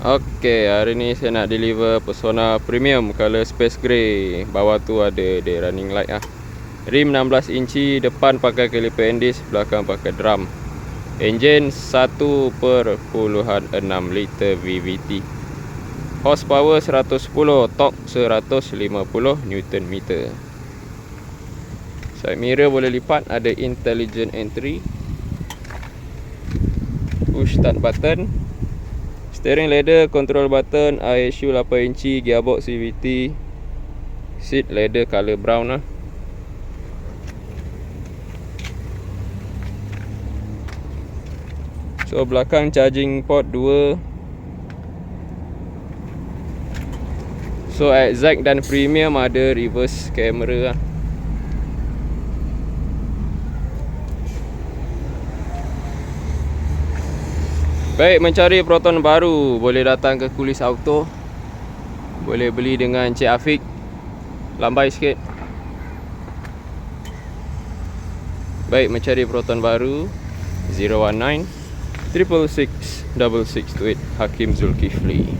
Okey, hari ni saya nak deliver Persona Premium color space grey. Bawah tu ada dia running light ah. Rim 16 inci, depan pakai kaliper Endis, belakang pakai drum. Engine 1.6 liter VVT. Horsepower 110, torque 150 Newton meter. Side mirror boleh lipat, ada intelligent entry. Push start button. Steering leather, control button, ISU 8 inci, gearbox CVT. Seat leather color brown lah. So belakang charging port 2 So exact dan premium ada reverse camera lah Baik mencari Proton baru. Boleh datang ke Kulis Auto. Boleh beli dengan Cik Afiq. Lambai sikit. Baik mencari Proton baru. 019 666 6628 Hakim Zulkifli